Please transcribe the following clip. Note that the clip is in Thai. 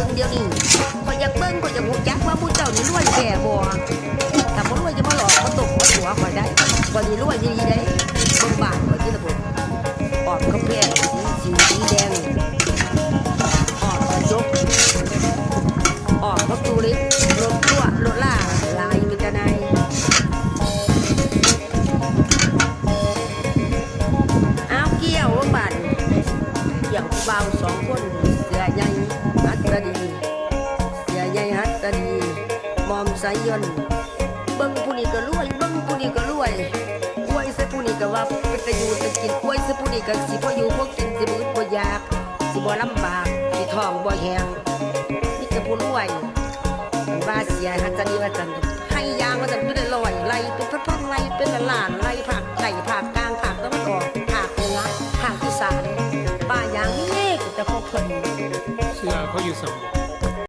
ึงเดี๋ยวนี้ข่อยอยากเบิ่งข่อยอยากฮู้จักว่าผู้เจ้านี่รวยแก่บ่ถ้าบ่รวยจะมาหลอกมาตกมาตัวข่อยได้ข่อยนี่รวยดีได้เบิ่งบานข่อยที่ระบบออกกระเพงสีสี มอมสายยนเบิ้งผู้นี้ก็รวยเบิ้งผู้นี้ก็รวยรวยซะผู้นี้ก็ว่าเป็นตะอยู่ตะกินรวยซะผู้นี้ก็สิบ่อยู่บ่กินสิบ่อึดบ่อยากสิบ่ลำบากสิท้องบ่แห้งนี่ก็ผู้รวยมันว่าเสียฮัตตาดีว่าจันให้ยางว่าจันอยู่ได้ลอยไล่เป็นพันๆไล่เป็นล้านไล่ภาคไก่ภาคกลางภาคตะวันออกภาคเหนือภาคอีสานป้ายางนี่แต่พวกเพิ่นเสื้อเขาอยู่สอง